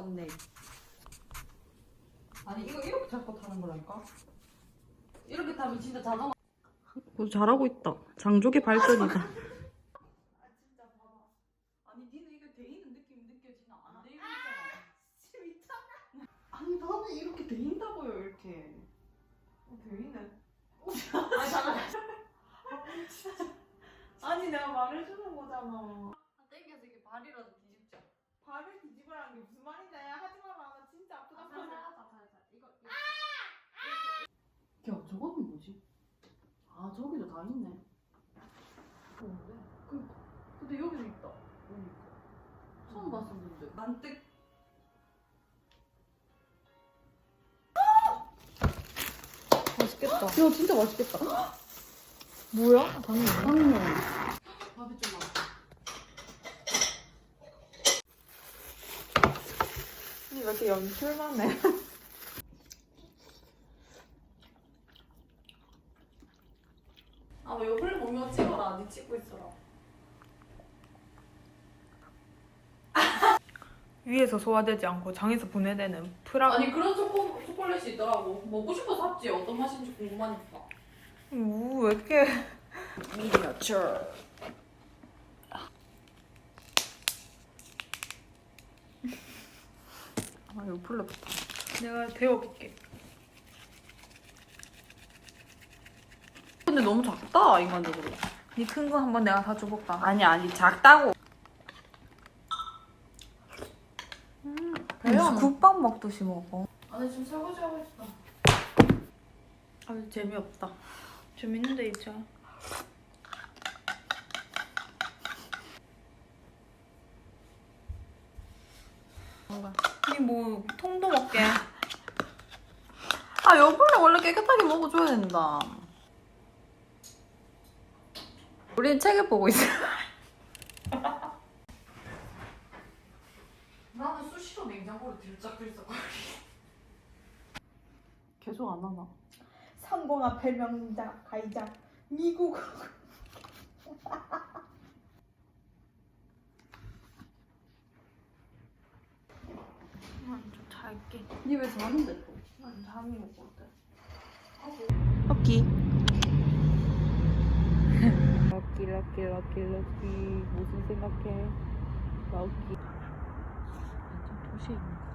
썸네일. 아니 이거 이렇게 잡고 타는 거라니까? 이렇게 타면 진짜 자전거. 어, 잘하고 있다. 장족의 발전이다. 아 진짜 봐봐. 아니 니는 이게 돼 있는 느낌 느껴지나? 안 돼 있잖아. 아니 나는 이렇게 돼 있다고요 이렇게. 어, 돼 있네. 아니 잠깐 아니 내가 말해주는 거잖아. 땡겨서 이게 발이라도 뒤집으라는 게 무슨 말인데 하지 마라 나 진짜 아프다. 살살 살살 이거 야 저거는 뭐지? 아 저기도 다 있네. 뭔데? 그니까 근데 여기도 있다. 보니까. 처음 봤었는데. 난뜩. 맛있겠다. 야 진짜 맛있겠다. 뭐야? 당면. 당면 밥이 좀 많아 왜 이렇게 연출만 해? 아왜 요플레 먹는 거 찍어라. 니 찍고 있어라. 위에서 소화되지 않고 장에서 분해되는 프라 아니 그런 초코, 초콜릿이 있더라고. 먹고 싶어서 샀지. 어떤 맛인지 궁금하니까. 우, 왜 이렇게. 미니어처. 아, 이거 풀렸다. 내가 데워볼게 근데 너무 작다, 인간적으로. 니 큰 거 한번 내가 다 줘볼까? 아니, 아니, 작다고. 무슨 국밥 먹듯이 먹어 아니 지금 설거지 하고 있어 아, 재미없다. 재밌는데 있죠 니 뭐 통도 먹게 아, 여분을 원래 깨끗하게 먹어줘야 된다. 우린 책을 보고 있어. 나는 수시로 냉장고를 들짝들짝 계속 안 하나. 성공한 별명자 가이자 미국 좀 잘게 니 왜 자는데 또? 난 잠이 오거든 럭키. 럭키 럭키 럭키 럭키 무슨 생각해 럭키 완전 도시에 있는 거.